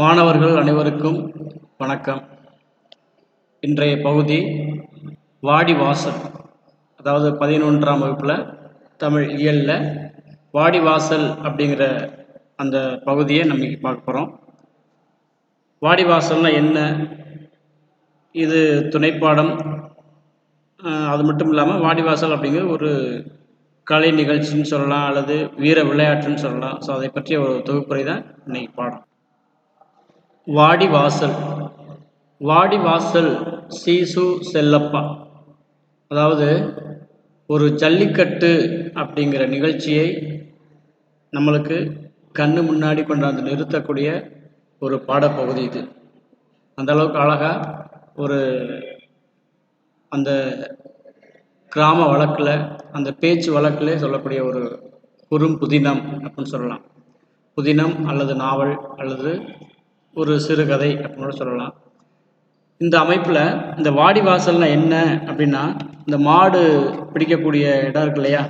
மாணவர்கள் அனைவருக்கும் வணக்கம். இன்றைய பகுதி வாடிவாசல் அதாவது பதினொன்றாம் வகுப்பில் தமிழ் இயலில் வாடிவாசல் அப்படிங்கிற அந்த பகுதியை நம்ம பார்க்க போகிறோம் வாடிவாசல்னா என்ன? இது துணைப்பாடம். அது மட்டும் இல்லாமல் வாடிவாசல் அப்படிங்கிற ஒரு கலை நிகழ்ச்சின்னு சொல்லலாம் அல்லது வீர விளையாட்டுன்னு சொல்லலாம். ஸோ அதை பற்றிய ஒரு தொகுப்புரை தான் இன்னைக்கு பாடம். வாடிவாசல். வாடிவாசல் சீசு செல்லப்பா. அதாவது ஒரு ஜல்லிக்கட்டு அப்படிங்கிற நிகழ்ச்சியை நம்மளுக்கு கண்ணு முன்னாடி கொண்டாந்து நிறுத்தக்கூடிய ஒரு பாடப்பகுதி இது. அந்த அளவுக்கு அழகாக ஒரு அந்த கிராம வழக்கில் அந்த பேச்சு வழக்கில் சொல்லக்கூடிய ஒரு குறும் புதினம் அப்படின்னு சொல்லலாம். புதினம் அல்லது நாவல் அல்லது ஒரு சிறுகதை அப்படின்னு கூட சொல்லலாம். இந்த அமைப்பில் இந்த வாடி வாசல்னால் என்ன அப்படின்னா இந்த மாடு பிடிக்கக்கூடிய இடம் இருக்கு இல்லையா?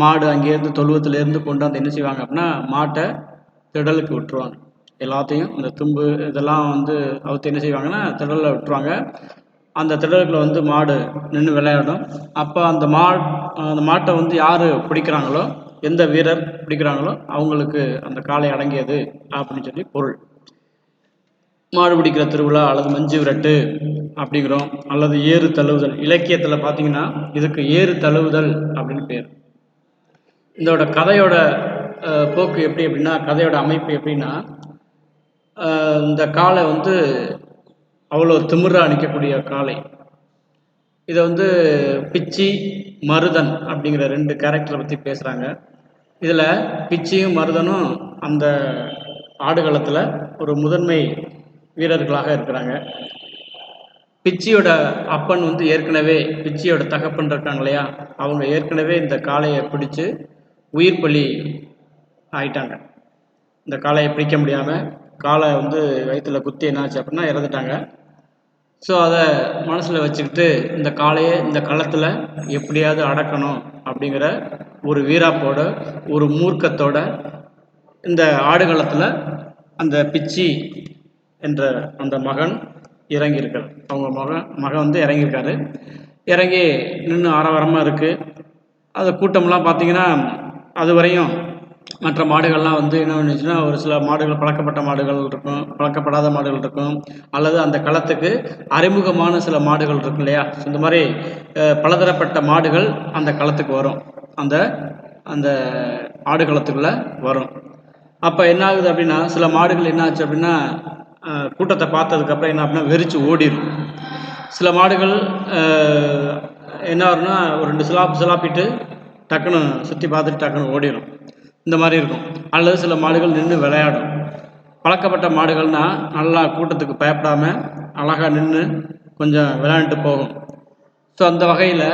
மாடு அங்கேருந்து தொழுவத்திலேருந்து கொண்டு வந்து என்ன செய்வாங்க அப்படின்னா மாட்டை திடலுக்கு விட்டுருவாங்க. எல்லாத்தையும் இந்த தும்பு இதெல்லாம் வந்து அவுத்து என்ன செய்வாங்கன்னா திடலில் விட்டுருவாங்க. அந்த திடலுக்குள்ள வந்து மாடு நின்று விளையாடும். அப்போ அந்த மா அந்த மாட்டை வந்து யார் பிடிக்கிறாங்களோ எந்த வீரர் பிடிக்கிறாங்களோ அவங்களுக்கு அந்த காலை அடங்கியது அப்படின்னு சொல்லி பொருள். மாடு பிடிக்கிற திருவிழா அல்லது மஞ்சு விரட்டு அப்படிங்கிறோம். அல்லது ஏறு தழுவுதல். இலக்கியத்தில் பார்த்தீங்கன்னா இதுக்கு ஏறு தழுவுதல் அப்படின்னு பேர். இதோட கதையோட போக்கு எப்படி அப்படின்னா கதையோட அமைப்பு எப்படின்னா இந்த காளை வந்து அவ்வளோ திமிரா நிற்கக்கூடிய காளை. இதை வந்து பிச்சி மருதன் அப்படிங்கிற ரெண்டு கேரக்டரை பற்றி பேசுகிறாங்க இதில் பிச்சியும் மருதனும் அந்த ஆடுகளத்தில் ஒரு முதன்மை வீரர்களாக இருக்கிறாங்க. பிச்சியோட அப்பன் வந்து ஏற்கனவே பிச்சியோட தகப்பன் இருக்காங்க இல்லையா? அவங்க ஏற்கனவே இந்த காளையை பிடிச்சு உயிர் பலி ஆயிட்டாங்க. இந்த காளையை பிடிக்க முடியாமல் காளை வந்து வயிற்றுல குத்தி என்னாச்சு அப்படின்னா இறந்துட்டாங்க. ஸோ அதை மனசில் வச்சுக்கிட்டு இந்த காளையை இந்த களத்தில் எப்படியாவது அடக்கணும் அப்படிங்கிற ஒரு வீராப்போட ஒரு மூர்க்கத்தோட இந்த ஆடுகளத்தில் அந்த பிச்சி என்ற அந்த மகன் இறங்கியிருக்கார் அவங்க மகன் மகன் வந்து இறங்கியிருக்காரு. இறங்கி நின்று ஆரவாரமாக இருக்குது அந்த கூட்டம்லாம் பார்த்தீங்கன்னா அது வரையும் மற்ற மாடுகள்லாம் வந்து என்ன பண்ணுச்சுன்னா ஒரு சில மாடுகள் பழக்கப்பட்ட மாடுகள் இருக்கும் பழக்கப்படாத மாடுகள் இருக்கும் அல்லது அந்த களத்துக்கு அறிமுகமான சில மாடுகள் இருக்கும் இல்லையா? இந்த மாதிரி பலதரப்பட்ட மாடுகள் அந்த களத்துக்கு வரும். அந்த அந்த ஆடு களத்துக்குள்ளே வரும். அப்போ என்ன ஆகுது அப்படின்னா சில மாடுகள் என்ன ஆச்சு அப்படின்னா கூட்டத்தை பார்த்ததுக்கப்புறம் என்ன அப்படின்னா வெறிச்சு ஓடிடும் சில மாடுகள் என்ன வரும்னா ஒரு ரெண்டு சிலாப் சிலாப்பிட்டு டக்குன்னு சுற்றி பார்த்துட்டு டக்குன்னு ஓடிடும் இந்த மாதிரி இருக்கும். அல்லது சில மாடுகள் நின்று விளையாடும். பழக்கப்பட்ட மாடுகள்னால் நல்லா கூட்டத்துக்கு பயப்படாமல் அழகாக நின்று கொஞ்சம் விளையாண்டுட்டு போகும். ஸோ அந்த வகையில்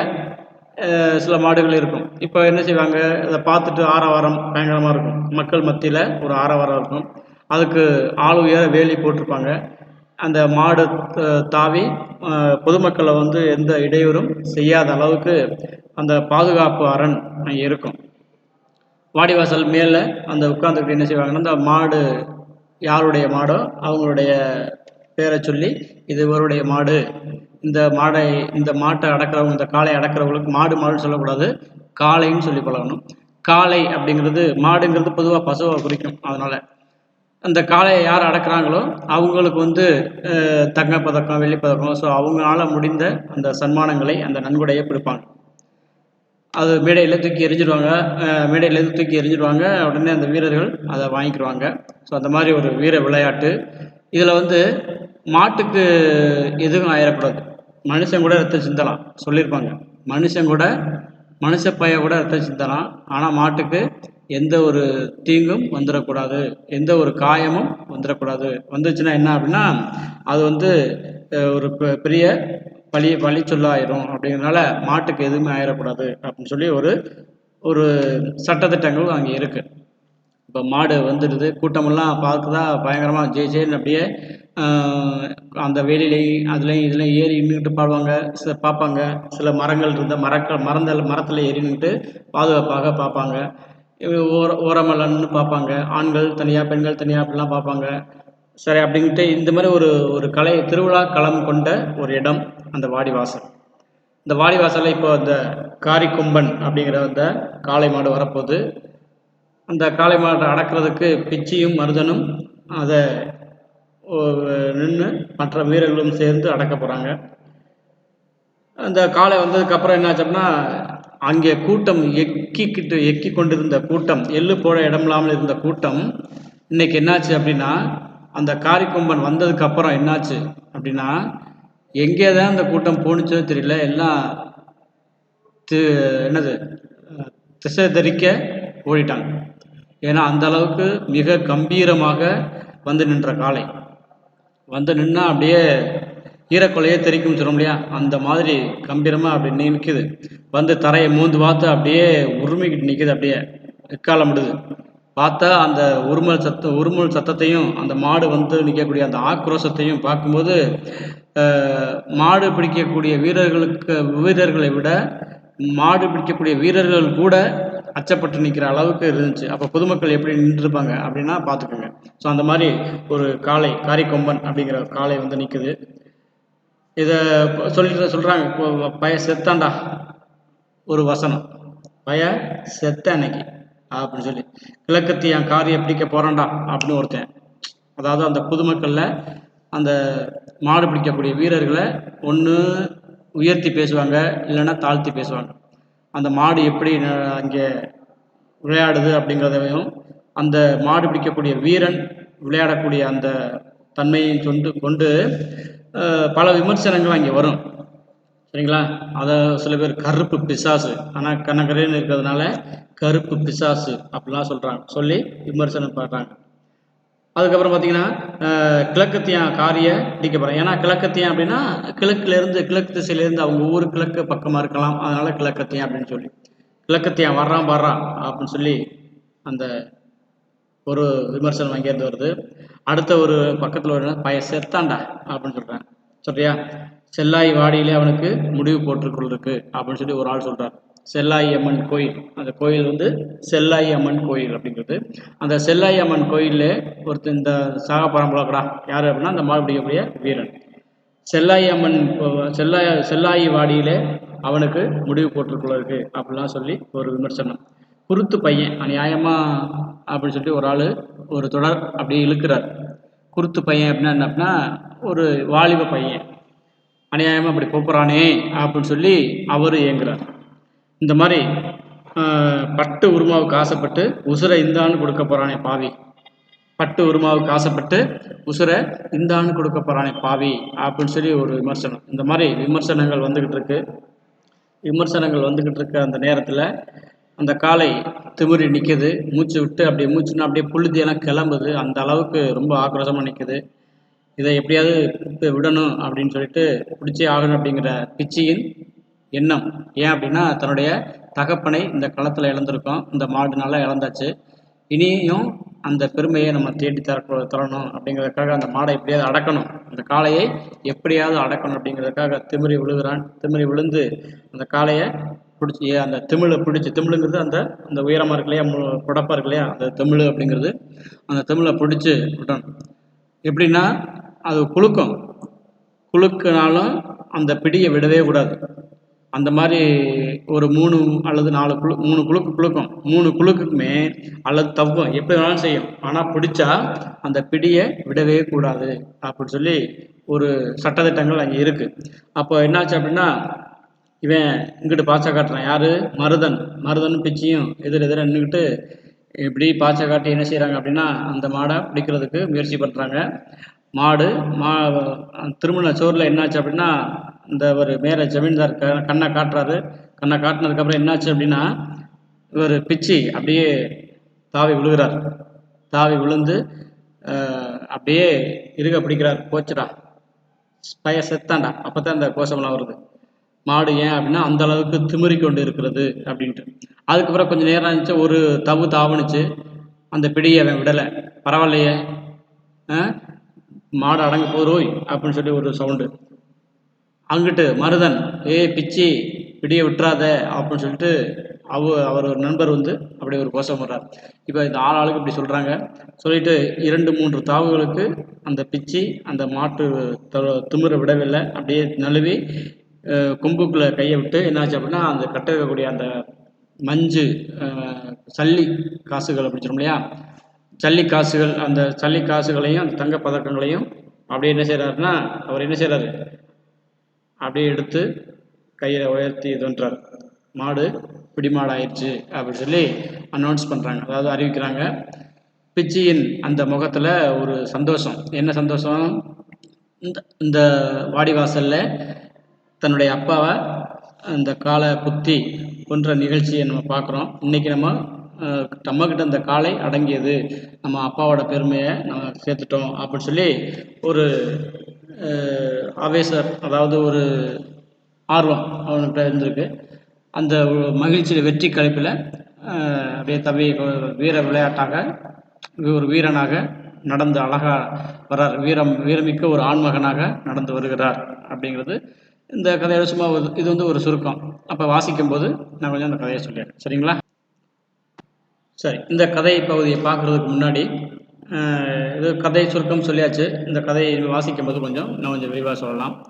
சில மாடுகள் இருக்கும். இப்போ என்ன செய்வாங்க? இதை பார்த்துட்டு ஆரவாரம் பயங்கரமாக இருக்கும். மக்கள் மத்தியில் ஒரு ஆரவாரம் இருக்கும். அதுக்கு ஆள் உயர வேலி போட்டிருப்பாங்க. அந்த மாடு தாவி பொதுமக்களை வந்து எந்த இடையூறும் செய்யாத அளவுக்கு அந்த பாதுகாப்பு அரண் அங்கே இருக்கும். வாடிவாசல் மேலே அந்த உட்காந்துக்கிட்டு என்ன செய்வாங்கன்னா அந்த மாடு யாருடைய மாடோ அவங்களுடைய பேரை சொல்லி இது இவருடைய மாடு. இந்த மாடை இந்த மாட்டை அடக்கிறவங்க இந்த காளை அடக்கிறவங்களுக்கு மாடு மாடுன்னு சொல்லக்கூடாது காளைன்னு சொல்லி பழகணும் காளை அப்படிங்கிறது மாடுங்கிறது பொதுவாக பசுவை குறிக்கும் அதனால். அந்த காளையை யார் அடக்குறாங்களோ அவங்களுக்கு வந்து தங்கப்பதக்கம் வெள்ளிப்பதக்கம் பதக்கம் பதக்கம் ஸோ அவங்களால முடிந்த அந்த சன்மானங்களை அந்த நன்கொடையை கொடுப்பாங்க. அது மேடையில் தூக்கி எரிஞ்சிடுவாங்க மேடையிலேருந்து தூக்கி எரிஞ்சிடுவாங்க உடனே அந்த வீரர்கள் அதை வாங்கிக்கிடுவாங்க ஸோ அந்த மாதிரி ஒரு வீர விளையாட்டு. இதில் வந்து மாட்டுக்கு எதுவும் ஆயிடக்கூடாது மனுஷன் கூட ரத்தம் சிந்தலாம். சொல்லியிருப்பாங்க. மனுஷன் கூட மனுஷ பைய கூட ரத்தம் சிந்தலாம். ஆனால் மாட்டுக்கு எந்த ஒரு தீங்கும் வந்துடக்கூடாது எந்த ஒரு காயமும் வந்துடக்கூடாது வந்துச்சுன்னா என்ன அப்படின்னா அது வந்து ஒரு பெ- பெரிய பழி பழி சொல்லாயிரும். அப்படிங்கிறனால மாட்டுக்கு எதுவுமே ஆயிடக்கூடாது அப்படின்னு சொல்லி ஒரு ஒரு சட்டத்திட்டங்கள் அங்கே இருக்குது இப்போ மாடு வந்துடுது கூட்டமெல்லாம் பார்க்குதா பயங்கரமாக ஜே ஜேன்னு அப்படியே அந்த வேலிலையும் அதுலேயும் இதுலேயும் ஏறி நின்றுட்டு பாடுவாங்க. சில பார்ப்பாங்க. சில மரங்கள் இருந்த மரக்கள் மரந்த மரத்தில் ஏறி நின்றுட்டு பாதுகாப்பாக பார்ப்பாங்க. ஓர ஓரமெல்லாம் பார்ப்பாங்க. ஆண்கள் தனியாக பெண்கள் தனியாக அப்படிலாம் பார்ப்பாங்க. சரி அப்படின்ட்டு இந்த மாதிரி ஒரு ஒரு கலை திருவிழா களம் கொண்ட ஒரு இடம் அந்த வாடிவாசல். இந்த வாடிவாசலில் இப்போ அந்த காரிக்கொம்பன் அப்படிங்கிற அந்த காளை மாடு வரப்போகுது. அந்த காளை மாட்டை அடக்கிறதுக்கு பிச்சியும் மருதனும் அதை நின்று மற்ற வீரர்களும் சேர்ந்து அடக்க போகிறாங்க அந்த காளை வந்ததுக்கப்புறம் என்னாச்சு அப்படின்னா அங்கே கூட்டம் எக்கிக்கிட்டு எக்கி கொண்டிருந்த கூட்டம் எள்ளு போட இடமில்லாமல் இருந்த கூட்டம் இன்னைக்கு என்னாச்சு அப்படின்னா அந்த காரிக்கொம்பன் வந்ததுக்கு அப்புறம் என்னாச்சு அப்படின்னா எங்கே தான் அந்த கூட்டம் போணுச்சோ தெரியல எல்லாம் தி என்னது திசை தெரிக்க ஓடிட்டாங்க. ஏன்னா அந்த அளவுக்கு மிக கம்பீரமாக வந்து நின்ற காலை. வந்து நின்னா அப்படியே ஈரக்கொலையே தெரிக்கும் சொல்ல முடியா? அந்த மாதிரி கம்பீரமாக அப்படி நிற்குது வந்து தரையை மூந்து பார்த்து அப்படியே உரிமைக்கிட்டு நிற்குது அப்படியே. எக்காலம் விடுது பார்த்தா அந்த உருமல் சத்த உருமல் சத்தத்தையும் அந்த மாடு வந்து நிற்கக்கூடிய அந்த ஆக்ரோஷத்தையும் பார்க்கும்போது மாடு பிடிக்கக்கூடிய வீரர்களுக்கு வீரர்களை விட மாடு பிடிக்கக்கூடிய வீரர்கள் கூட அச்சப்பட்டு நிற்கிற அளவுக்கு இருந்துச்சு. அப்போ பொதுமக்கள் எப்படி நின்றுருப்பாங்க அப்படின்னா பார்த்துக்கோங்க. ஸோ அந்த மாதிரி ஒரு காளை காரிக்கொம்பன் அப்படிங்கிற காளை வந்து நிற்குது இதை சொல்லிட்டு சொல்கிறாங்க இப்போ பய செத்தான்டா ஒரு வசனம். பய செத்த அன்னைக்கு. அப்படின்னு சொல்லி. கிழக்கத்தி என் காரியம் பிடிக்க போகிறான்டா அப்படின்னு ஒருத்தன். அதாவது அந்த பொதுமக்களில் அந்த மாடு பிடிக்கக்கூடிய வீரர்களை ஒன்று உயர்த்தி பேசுவாங்க இல்லைன்னா தாழ்த்தி பேசுவாங்க. அந்த மாடு எப்படி அங்கே விளையாடுது அப்படிங்கிறதையும் அந்த மாடு பிடிக்கக்கூடிய வீரன் விளையாடக்கூடிய அந்த தன்மையை கொண்டு கொண்டு பல விமர்சனங்கள் அங்கே வரும். சரிங்களா? அதை சில பேர் கருப்பு பிசாசு. ஆனால் கண்ணக்கரைன்னு இருக்கிறதுனால கருப்பு பிசாசு அப்படிலாம் சொல்கிறாங்க சொல்லி விமர்சனம் பண்ணுறாங்க அதுக்கப்புறம் பார்த்தீங்கன்னா அஹ், கிழக்கத்தியான் காரிய பிடிக்க ஏன்னா கிழக்கத்தியான் அப்படின்னா கிழக்குலேருந்து கிழக்கு திசையிலேருந்து அவங்க ஊர் கிழக்கு பக்கமாக இருக்கலாம். அதனால கிழக்கத்தியான் அப்படின்னு சொல்லி. கிழக்கத்தியான் வர்றான் வர்றான் அப்படின்னு சொல்லி அந்த ஒரு விமர்சனம் அங்கேருந்து வருது. அடுத்த ஒரு பக்கத்தில் ஒரு பய செத்தாண்டா அப்படின்னு சொல்கிறாங்க சொல்றியா செல்லாய் வாடியிலே அவனுக்கு முடிவு போட்டுக்கொள் இருக்கு அப்படின்னு சொல்லி ஒரு ஆள் சொல்றார். செல்லாய் அம்மன் கோயில். அந்த கோயில் வந்து செல்லாய் அம்மன் கோயில் அப்படிங்கிறது. அந்த செல்லாய் அம்மன் கோயிலில் ஒருத்தர் இந்த சாக பரம்பலக்கடா. யார் அப்படின்னா அந்த மாடு வீரன். செல்லாய் அம்மன் செல்லாய் செல்லாயி வாடியிலே அவனுக்கு முடிவு போட்டுக்கொள்ள இருக்கு அப்படிலாம் சொல்லி ஒரு விமர்சனம். குருத்து பையன் அநியாயமாக அப்படின்னு சொல்லிட்டு ஒரு ஆள் ஒரு தொடர் அப்படியே இழுக்கிறார். குருத்து பையன் அப்படின்னா என்ன அப்படின்னா ஒரு வாலிப பையன். அநியாயமாக அப்படி கூப்பிட்றானே அப்படின்னு சொல்லி அவர் இயங்குறார் இந்த மாதிரி பட்டு உருமாவுக்கு ஆசைப்பட்டு உசுரை இந்தான்னு கொடுக்க போகிறானே பாவி. பட்டு உருமாவுக்கு ஆசைப்பட்டு உசுரை இந்தான்னு கொடுக்க போகிறானே பாவி அப்படின்னு சொல்லி ஒரு விமர்சனம். இந்த மாதிரி விமர்சனங்கள் வந்துக்கிட்டு இருக்கு. விமர்சனங்கள் வந்துக்கிட்டு இருக்க அந்த நேரத்தில் அந்த காலை திமிரி நிற்குது மூச்சு விட்டு அப்படியே மூச்சுன்னா அப்படியே புழுதியெல்லாம் கிளம்புது. அந்த அளவுக்கு ரொம்ப ஆக்ரோஷமாக நிற்குது இதை எப்படியாவது இப்போ விடணும் அப்படின்னு சொல்லிட்டு பிடிச்சே ஆகணும் அப்படிங்கிற பிச்சியின் எண்ணம். ஏன் அப்படின்னா தன்னுடைய தகப்பனை இந்த களத்தில் இழந்திருக்கோம். இந்த மாடுனால இழந்தாச்சு. இனியும் அந்த பெருமையை நம்ம தேடி தர தரணும் அப்படிங்கிறதுக்காக அந்த மாடை எப்படியாவது அடக்கணும். அந்த காளையை எப்படியாவது அடக்கணும் அப்படிங்கிறதுக்காக திமிரி விழுகிறான். திமிரி விழுந்து அந்த காளையை பிடிச்சி அந்த தமிழை பிடிச்சி தமிழுங்கிறது அந்த அந்த உயரமாக இருக்கு இல்லையா மு- இருக்கு இல்லையா அந்த தமிழ் அப்படிங்கிறது. அந்த தமிழை பிடிச்சி விட்டணும் எப்படின்னா அது குலுக்கும். குலுக்குனாலும் அந்த பிடியை விடவே கூடாது. அந்த மாதிரி ஒரு மூணு அல்லது நாலு குழு மூணு குழுக்கு குலுக்கும். மூணு குழுக்குமே அல்லது தவ்வும் எப்படி வேணாலும் செய்யும். ஆனால் பிடிச்சா அந்த பிடியை விடவே கூடாது. அப்படின்னு சொல்லி ஒரு சட்டத்திட்டங்கள் அங்கே இருக்குது அப்போ என்னாச்சு அப்படின்னா இவன் இங்கிட்டு பாச்சா காட்டுறான். யாரு? மருதன். மருதனும் பிச்சியும் எதிர் எதிர நின்றுக்கிட்டு இப்படி பாச்சா காட்டி என்ன செய்கிறாங்க அப்படின்னா அந்த மாடை பிடிக்கிறதுக்கு முயற்சி பண்ணுறாங்க மாடு மா திருமண சோறுல என்னாச்சு அப்படின்னா இந்த ஒரு மேலே ஜமீன்தார் க கண்ணை காட்டுறாரு. கண்ணை காட்டினதுக்கப்புறம் என்னாச்சு அப்படின்னா இவர் பிச்சி அப்படியே தாவி விழுகிறார். தாவி விழுந்து அப்படியே இருக பிடிக்கிறார். போச்சுடா. பய செத்தான்டா. அப்பதான் இந்த கோஷமெல்லாம் வருது. மாடு ஏன் அப்படின்னா அந்த அளவுக்கு திமிரி கொண்டு இருக்கிறது அப்படின்ட்டு. அதுக்கப்புறம் கொஞ்சம் நேரம் இருந்துச்சு ஒரு தவு தாவுனுச்சு. அந்த பிடியை அவன் விடலை. பரவாயில்லையே மாடு அடங்க போதோய் அப்படின்னு சொல்லி ஒரு சவுண்டு. அங்கிட்டு மருதன் ஏய் பிச்சி பிடியை விட்டுறாத அப்படின்னு சொல்லிட்டு அவ அவர் ஒரு நண்பர் வந்து அப்படி ஒரு கோஷம் வர்றார் இப்போ இந்த ஆள் ஆளுக்கு இப்படி சொல்கிறாங்க சொல்லிட்டு இரண்டு மூன்று தாவுகளுக்கு அந்த பிச்சி அந்த மாட்டு திமிரை விடவில்லை. அப்படியே நழுவி கொம்புக்குள்ள கையை விட்டு என்னாச்சு அப்படின்னா அந்த கட்ட இருக்கக்கூடிய அந்த மஞ்சு சல்லி காசுகள் அப்படின்னு சொல்லும் இல்லையா? சல்லி காசுகள் அந்த சல்லி காசுகளையும் அந்த தங்க பதக்கங்களையும் அப்படியே என்ன செய்கிறாருன்னா அவர் என்ன செய்கிறாரு அப்படியே எடுத்து கையில் உயர்த்தி இதுன்றார் மாடு பிடிமாடு ஆயிடுச்சு அப்படின்னு சொல்லி அனௌன்ஸ் பண்ணுறாங்க அதாவது அறிவிக்கிறாங்க. பிச்சியின் அந்த முகத்தில் ஒரு சந்தோஷம். என்ன சந்தோஷம்? இந்த இந்த வாடிவாசலில் தன்னுடைய அப்பாவை அந்த காலை குத்தி கொன்ற நிகழ்ச்சியை நம்ம பார்க்குறோம். இன்றைக்கி நம்ம நம்மக்கிட்ட அந்த காலை அடங்கியது. நம்ம அப்பாவோட பெருமையை நம்ம சேர்த்துட்டோம் அப்படின்னு சொல்லி ஒரு அஹ், ஆவேசர் அதாவது ஒரு ஆர்வம் அவன்கிட்ட இருந்திருக்கு. அந்த மகிழ்ச்சியில் வெற்றி கழிப்பில் அப்படியே தவி வீர விளையாட்டாக ஒரு வீரனாக நடந்து அழகாக வர்றார். வீரம் வீரமிக்க ஒரு ஆண்மகனாக நடந்து வருகிறார் அப்படிங்கிறது இந்த கதையோட சும்மா ஒரு- இது வந்து ஒரு சுருக்கம். அப்போ வாசிக்கும்போது நான் கொஞ்சம் அந்த கதையை சொல்லிடுறேன். சரிங்களா? சரி இந்த கதை பகுதியை பார்க்குறதுக்கு முன்னாடி இது கதை சுருக்கம் சொல்லியாச்சு. இந்த கதையை வாசிக்கும் போது கொஞ்சம் நான் கொஞ்சம் விரிவாக சொல்லலாம்.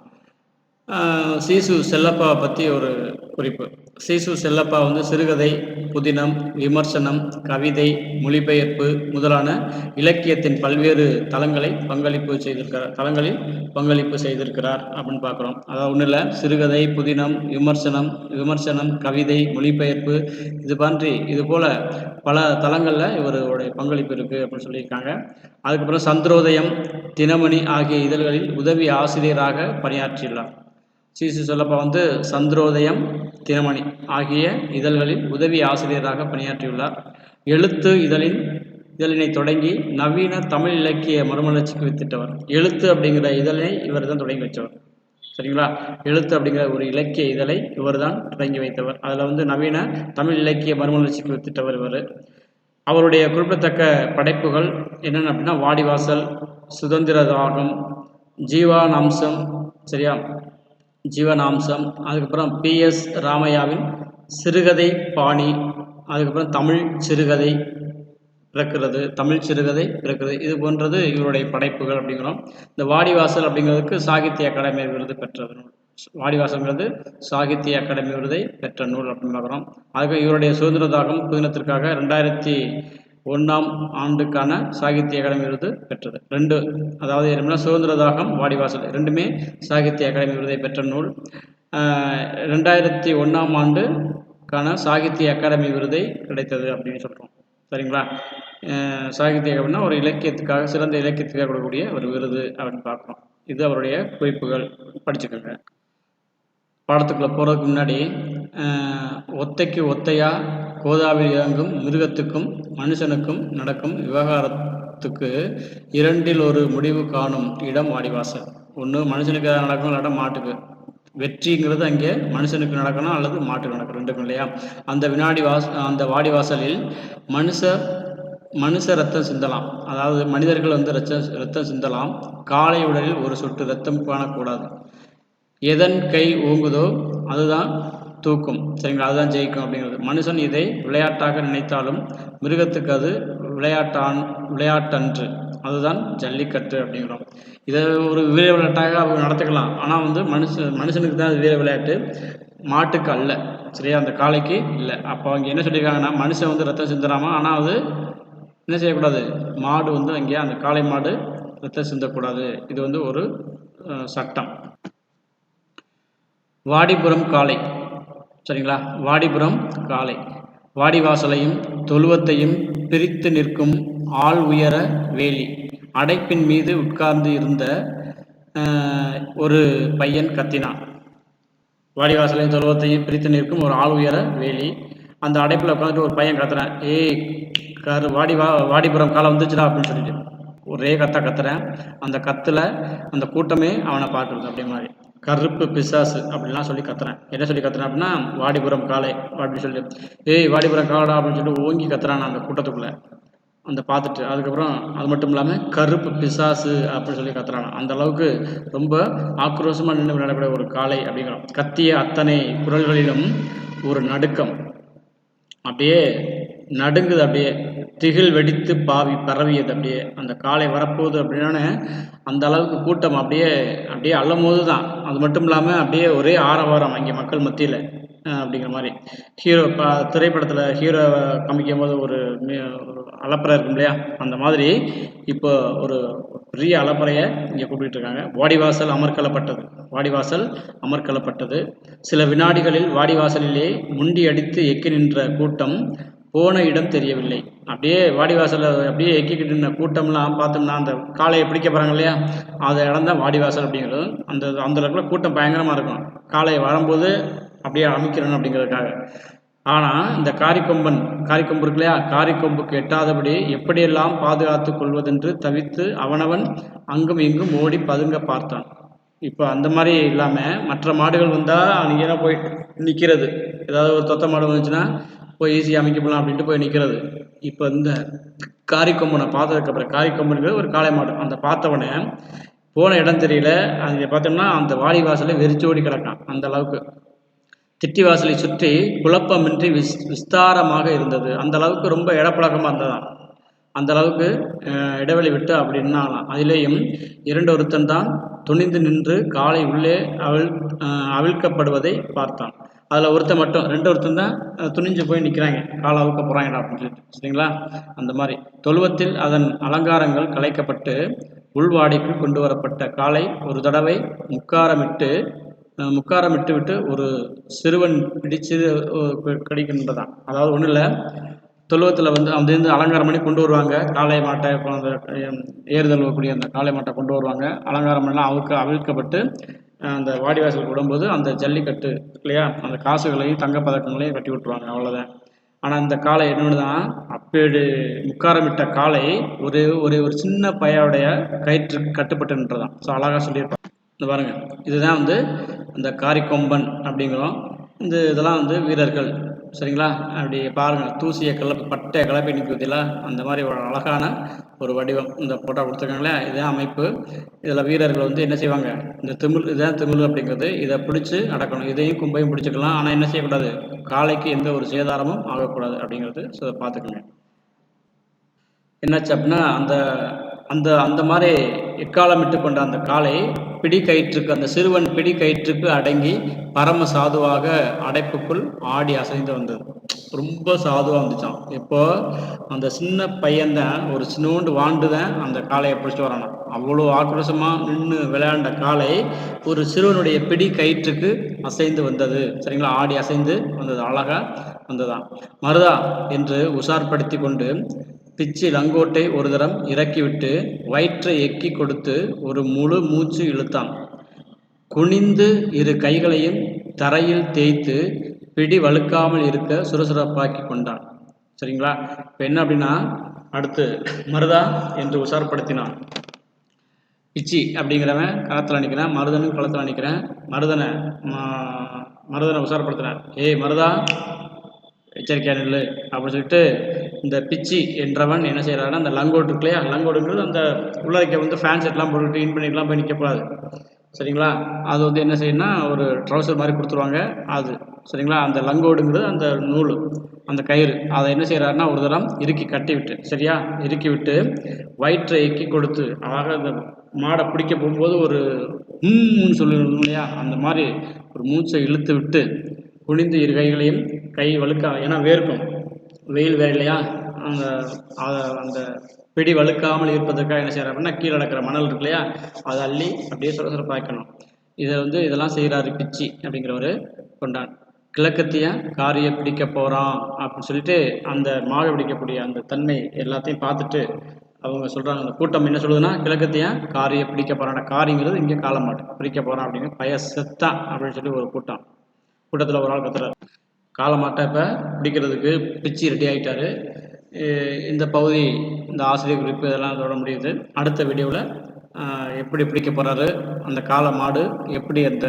சீசு செல்லப்பாவை பற்றி ஒரு குறிப்பு. சிசு செல்லப்பா வந்து சிறுகதை புதினம் விமர்சனம் கவிதை மொழிபெயர்ப்பு முதலான இலக்கியத்தின் பல்வேறு தளங்களை பங்களிப்பு செய்திருக்கிறார் தளங்களில் பங்களிப்பு செய்திருக்கிறார் அப்படின்னு பார்க்குறோம். அதாவது ஒன்றும் இல்லை சிறுகதை புதினம் விமர்சனம் விமர்சனம் கவிதை மொழிபெயர்ப்பு இது பன்றி இது போல பல தளங்களில் இவருடைய பங்களிப்பு இருக்குது அப்படின்னு சொல்லியிருக்காங்க. அதுக்கப்புறம் சந்திரோதயம் தினமணி ஆகிய இதழ்களில் உதவி ஆசிரியராக பணியாற்றியுள்ளார். சிசி சொல்லப்பா வந்து சந்திரோதயம் தினமணி ஆகிய இதழ்களில் உதவி ஆசிரியராக பணியாற்றியுள்ளார். எழுத்து இதழின் இதழினை தொடங்கி நவீன தமிழ் இலக்கிய மறுமலர்ச்சிக்கு வித்திட்டவர். எழுத்து அப்படிங்கிற இதழை இவர் தான் தொடங்கி வச்சவர். சரிங்களா? எழுத்து அப்படிங்கிற ஒரு இலக்கிய இதழை இவர் தான் தொடங்கி வைத்தவர். அதில் வந்து நவீன தமிழ் இலக்கிய மறுமலர்ச்சிக்கு வித்திட்டவர் இவர். அவருடைய குறிப்பிடத்தக்க படைப்புகள் என்னென்ன அப்படின்னா வாடிவாசல் சுதந்திர தாகம் ஜீவானம்சம் சரியா? ஜீவனாம்சம் அதுக்கப்புறம் பிஎஸ் ராமையாவின் சிறுகதை பாணி அதுக்கப்புறம் தமிழ் சிறுகதை பிறக்கிறது தமிழ் சிறுகதை பிறக்கிறது. இது போன்றது இவருடைய படைப்புகள் அப்படிங்கிறோம். இந்த வாடிவாசல் அப்படிங்கிறதுக்கு சாகித்ய அகாடமி விருது பெற்ற நூல். வாடிவாசல்ங்கிறது சாகித்ய அகாடமி விருதை பெற்ற நூல் அப்படின்னு பார்க்குறோம். அதுக்கு இவருடைய சுதந்திர தாகம் புதினத்திற்காக ரெண்டாயிரத்தி ஒன்றாம் ஆண்டுக்கான சாகித்ய அகாடமி விருது பெற்றது. ரெண்டு அதாவது என்னன்னா சுதந்திர தாகம் வாடிவாசல். ரெண்டுமே சாகித்ய அகாடமி விருதை பெற்ற நூல். ரெண்டாயிரத்தி ஒன்றாம் ஆண்டுக்கான சாகித்ய அகாடமி விருதை கிடைத்தது அப்படின்னு சொல்கிறோம் சரிங்களா? சாகித்ய அகாடமினா ஒரு இலக்கியத்துக்காக சிறந்த இலக்கியத்துக்காக கொடுக்கக்கூடிய ஒரு விருது அப்படின்னு பார்க்குறோம். இது அவருடைய குறிப்புகள். படிச்சுக்கோங்க. பாடத்துக்குள்ளே போகிறதுக்கு முன்னாடி ஒத்தைக்கு ஒத்தையாக கோதாவில் இறங்கும் மிருகத்துக்கும் மனுஷனுக்கும் நடக்கும் விவகாரத்துக்கு இரண்டில் ஒரு முடிவு காணும் இடம் வாடிவாசல் ஒன்று மனுஷனுக்கு எதாவது நடக்கும் இல்லாட்டா மாட்டுக்கு. வெற்றிங்கிறது அங்கே மனுஷனுக்கு நடக்கணும் அல்லது மாட்டுக்கு நடக்கணும்? ரெண்டுக்கும் இல்லையா? அந்த வினாடி வாச அந்த வாடிவாசலில் மனுஷ மனுஷ ரத்தம் சிந்தலாம். அதாவது மனிதர்கள் வந்து ரத்தம் ரத்தம் சிந்தலாம். காலை உடலில் ஒரு சொட்டு ரத்தம் காணக்கூடாது. எதன் கை ஓங்குதோ அதுதான் தூக்கும். சரிங்களா? அதுதான் ஜெயிக்கும் அப்படிங்கிறது. மனுஷன் இதை விளையாட்டாக நினைத்தாலும் மிருகத்துக்கு அது விளையாட்டான் விளையாட்டன்று. அதுதான் ஜல்லிக்கட்டு அப்படிங்கிறோம். இதை ஒரு வீர விளையாட்டாக அவங்க நடத்திக்கலாம். ஆனால் வந்து மனுஷன் மனுஷனுக்கு தான் அது வீர விளையாட்டு. மாட்டுக்கு அல்ல. சரியா? அந்த காளைக்கு இல்லை. அப்போ அவங்க என்ன சொல்லியிருக்காங்கன்னா மனுஷன் வந்து ரத்தம் சிந்துறாமல் ஆனால் அது என்ன செய்யக்கூடாது? மாடு வந்து அங்கே அந்த காளை மாடு ரத்தம் சிந்தக்கூடாது. இது வந்து ஒரு சட்டம். வாடிபுரம் காளை. சரிங்களா? வாடிபுரம் காளை வாடிவாசலையும் தொழுவத்தையும் பிரித்து நிற்கும் ஆள் உயர வேலி. அடைப்பின் மீது உட்கார்ந்து இருந்த ஒரு பையன் கத்தினான் வாடிவாசலையும் தொழுவத்தையும் பிரித்து நிற்கும் ஒரு ஆள் உயர வேலி. அந்த அடைப்பில் உட்காந்துட்டு ஒரு பையன் கத்துறான். ஏய் கரு வாடி வா வாடிபுரம் காலை வந்துச்சுடா அப்படின்னு சொல்லிட்டு. ஒரே கத்த கத்துறேன். அந்த கத்தில் அந்த கூட்டமே அவனை பார்க்குறது அப்படி மாதிரி கருப்பு பிசாசு அப்படிலாம் சொல்லி கத்துறேன். என்ன சொல்லி கத்துறேன் அப்படின்னா வாடிபுரம் காளை அப்படின்னு சொல்லி. ஏய் வாடிபுரம் காலடா அப்படின்னு சொல்லிட்டு ஓங்கி கத்துறான் அந்த கூட்டத்துக்குள்ள. அந்த பார்த்துட்டு அதுக்கப்புறம் அது மட்டும் இல்லாமல் கருப்பு பிசாசு அப்படின்னு சொல்லி கத்துறான். அந்த அளவுக்கு ரொம்ப ஆக்ரோஷமாக நின்று விளையாடக்கூடிய ஒரு காளை அப்படிங்கிறோம் கத்திய அத்தனை குரல்களிலும் ஒரு நடுக்கம். அப்படியே நடுங்குது அப்படியே. திகில் வெடித்து பாவி பரவியது அப்படியே. அந்த காலை வரப்போகுது அப்படின்னா அந்த அளவுக்கு கூட்டம் அப்படியே அப்படியே அள்ளும்போது தான் அது மட்டும் இல்லாமல் அப்படியே ஒரே ஆரவாரம் அங்கே மக்கள் மத்தியில் அப்படிங்கிற மாதிரி. ஹீரோ இப்போ திரைப்படத்தில் ஹீரோ காமிக்கும் போது ஒரு அலப்பறை இருக்கும் இல்லையா? அந்த மாதிரி இப்போ ஒரு பெரிய அலப்பறையை இங்கே கூப்பிட்டு இருக்காங்க. வாடிவாசல் அமர்க்கலப்பட்டது. வாடிவாசல் அமர்க்கலப்பட்டது. சில வினாடிகளில் வாடிவாசலிலே முண்டி அடித்து எக்கி நின்ற கூட்டம் போன இடம் தெரியவில்லை. அப்படியே வாடிவாசலில் அப்படியே எக்கிக்கிட்டு இருந்த கூட்டம்லாம் பார்த்தோம்னா அந்த காளையை பிடிக்க போகிறாங்க இல்லையா? அந்த இடம் தான் வாடிவாசல் அப்படிங்கிறது. அந்த அந்த இடத்துல கூட்டம் பயங்கரமாக இருக்கும். காளையை வரும்போது அப்படியே அமைக்கிறணும் அப்படிங்கிறதுக்காக. ஆனால் இந்த காரிக்கொம்பன் காரிக்கொம்பு இருக்கு இல்லையா? காரிக்கொம்புக்கு எட்டாதபடி எப்படியெல்லாம் பாதுகாத்து கொள்வதென்று தவித்து அவனவன் அங்கும் இங்கும் ஓடி பதுங்க பார்த்தான். இப்போ அந்த மாதிரி இல்லாமல் மற்ற மாடுகள் வந்தால் அன்றைக்கி போய் நிற்கிறது ஏதாவது ஒரு தொத்த மாடு வந்துச்சுன்னா போய் ஈஸியாக அமைக்கப்படலாம் அப்படின்ட்டு போய் நிற்கிறது இப்போ இந்த காரிக்கொம்பனை பார்த்ததுக்கப்புறம் காரிக்கொம்பனுங்கிறது ஒரு காளை மாடு அந்த பார்த்தவொடனே போன இடம் தெரியல. அங்கே பார்த்தோம்னா அந்த வாடி வாசலை வெறிச்சோடி கிடக்கான் அந்த அளவுக்கு. திட்டி வாசலை சுற்றி குழப்பமின்றி விஸ் விஸ்தாரமாக இருந்தது. அந்த அளவுக்கு ரொம்ப இடப்பழக்கமாக இருந்ததான் அந்த அளவுக்கு இடைவெளி விட்டு அப்படின்னாலாம் அதிலேயும் இரண்டு ஒருத்தன் தான் துணிந்து நின்று காலை உள்ளே அவிழ் அவிழ்க்கப்படுவதை பார்த்தான். அதில் ஒருத்தன் மட்டும் ரெண்டு ஒருத்தன் தான் துணிஞ்சு போய் நிற்கிறாங்க காலை போகிறாங்கடா அப்படின்னு சொல்லிட்டு. சரிங்களா? அந்த மாதிரி. தொழுவத்தில் அதன் அலங்காரங்கள் கலைக்கப்பட்டு உள்வாடைக்கு கொண்டு வரப்பட்ட காலை ஒரு தடவை முக்காரமிட்டு முக்காரமிட்டு விட்டு ஒரு சிறுவன் பிடிச்சு கிடைக்கின்றதான் அதாவது ஒன்றும் இல்லை தொழுவத்தில் வந்து வந்து அலங்காரம் பண்ணி கொண்டு வருவாங்க. காளை மாட்டை அந்த ஏறுதல் கூடிய அந்த காளை மாட்டை கொண்டு வருவாங்க. அலங்காரம் பண்ணலாம் அவுக்க அவிழ்க்கப்பட்டு அந்த வாடிவாசல் விடும்போது அந்த ஜல்லிக்கட்டு இல்லையா? அந்த காசுகளையும் தங்க பதக்கங்களையும் கட்டி விட்டுருவாங்க அவ்வளோதான் ஆனால் அந்த காளை என்னென்னு தான் அப்பேடு முக்காரமிட்ட காளை ஒரு ஒரு ஒரு சின்ன பையாவுடைய கயிற்று கட்டுப்பட்டு நின்றதான் ஸோ அழகாக சொல்லியிருப்பாங்க இந்த பாருங்கள் இதுதான் வந்து இந்த காரிக்கொம்பன் அப்படிங்கிறோம். இந்த இதெல்லாம் வந்து வீரர்கள். சரிங்களா? அப்படி பாருங்கள் தூசியை கிளப்பி பட்டை கிளப்பி நிற்குதில்ல அந்த மாதிரி ஒரு அழகான ஒரு வடிவம் இந்த ஃபோட்டோ கொடுத்துருக்காங்களே இதுதான் அமைப்பு. இதில் வீரர்கள் வந்து என்ன செய்வாங்க இந்த திமிழ் இதுதான் திமிழ் அப்படிங்கிறது இதை பிடிச்சி நடக்கணும். இதையும் கும்பையும் பிடிச்சிக்கலாம் ஆனால் என்ன செய்யக்கூடாது? காலைக்கு எந்த ஒரு சேதாரமும் ஆகக்கூடாது அப்படிங்கிறது ஸோ அதை பார்த்துக்கோங்க. என்னாச்சு அப்படின்னா அந்த அந்த அந்த மாதிரி எக்காலமிட்டு கொண்ட அந்த காலை பிடி கயிற்றுக்கு அந்த சிறுவன் பிடி கயிற்றுக்கு அடங்கி பரம சாதுவாக அடைப்புக்குள் ஆடி அசைந்து வந்தது. ரொம்ப சாதுவாக வந்துச்சான் இப்போ அந்த சின்ன பையன்தான் ஒரு சின்னோண்டு வாண்டு தான் அந்த காளையை பிடிச்சிட்டு வரானா. அவ்வளோ ஆக்ரோஷமாக நின்று விளையாண்ட காலை ஒரு சிறுவனுடைய பிடி கயிற்றுக்கு அசைந்து வந்தது. சரிங்களா? ஆடி அசைந்து வந்தது. அழகாக வந்ததான் மருதா என்று உஷார்படுத்தி கொண்டு பிச்சு லங்கோட்டை ஒரு தரம் இறக்கிவிட்டு வயிற்றை எக்கி கொடுத்து ஒரு முழு மூச்சு இழுத்தான். குனிந்து இரு கைகளையும் தரையில் தேய்த்து பிடி வழுக்காமல் இருக்க சுறுசுறுப்பாக்கி கொண்டான். சரிங்களா? இப்போ என்ன அப்படின்னா அடுத்து மருதா என்று உஷார்படுத்தினான். பிச்சி அப்படிங்கிறவன் களத்தில் நிற்கிறேன் மருதனும் களத்தில் நிற்கிறேன் மருதனை மருதனை உஷார்படுத்தினார் ஏய் மருதா எச்சரிக்கையாக நில்லு அப்படின்னு சொல்லிட்டு இந்த பிச்சி என்றவன் என்ன செய்கிறாருன்னா அந்த லங்கோடு இருக்கு இல்லையா லங்கோடுங்கிறது அந்த உள்ளரைக்க வந்து ஃபேன் செட்லாம் போட்டுட்டு இன் பண்ணிக்கலாம் போய் நிற்கக்கூடாது சரிங்களா? அது வந்து என்ன செய்யணும்னா ஒரு ட்ரௌசர் மாதிரி கொடுத்துருவாங்க அது. சரிங்களா? அந்த லங்கோடுங்கிறது அந்த நூல் அந்த கயிறு. அதை என்ன செய்கிறாருன்னா ஒரு தரம் இறுக்கி கட்டி விட்டு சரியா? இறுக்கி விட்டு வயிற்றை இக்கி கொடுத்து ஆக அந்த மாடை பிடிக்க போகும்போது ஒரு ஹம்னு சொல்லணும் இல்லையா? அந்த மாதிரி ஒரு மூச்சை இழுத்து விட்டு குனிந்து இரு கைகளையும் கை வழுக்கா ஏன்னா வேர்க்கும். வெயில் வேறு இல்லையா? அந்த அந்த பிடி வழுக்காமல் இருப்பதற்காக என்ன செய்கிறார் அப்படின்னா கீழே நடக்கிற மணல் இருக்கு இல்லையா? அதை அள்ளி அப்படியே சுர சுரப்பாக்கணும் இதை வந்து இதெல்லாம் செய்கிறாரு பிச்சி அப்படிங்கிறவர் கொண்டான். கிழக்கத்திய காரிய பிடிக்க போகிறான் அப்படின்னு சொல்லிட்டு அந்த மாடு பிடிக்கக்கூடிய அந்த தன்மை எல்லாத்தையும் பார்த்துட்டு அவங்க சொல்கிறாங்க அந்த கூட்டம் என்ன சொல்லுதுன்னா கிழக்கத்திய காரிய பிடிக்க போகிறான் காரிங்கிறது இங்கே காலமாட்டு. பிடிக்க போகிறான் அப்படின்னு பய செத்தான் அப்படின்னு சொல்லி ஒரு கூட்டம். கூட்டத்தில் ஒரு ஆள் கத்துறாரு காலமாட்டை இப்போ. பிடிக்கிறதுக்கு பிச்சு ரெடி ஆகிட்டாரு இந்த பகுதி இந்த ஆசிரியர் குறிப்பு இதெல்லாம் தொட முடியுது. அடுத்த வீடியோவில் எப்படி பிடிக்க போகிறாரு அந்த கால மாடு எப்படி அந்த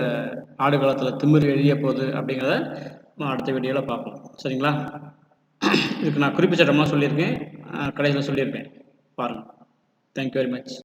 ஆடு காலத்தில் திமிர் எழுதிய போகுது அப்படிங்கிறத அடுத்த வீடியோவில் பார்ப்போம். சரிங்களா? இதுக்கு நான் குறிப்பு சட்டமாக சொல்லியிருக்கேன். கடைசியில் சொல்லியிருப்பேன் பாருங்கள் தேங்க்யூ வெரி மச்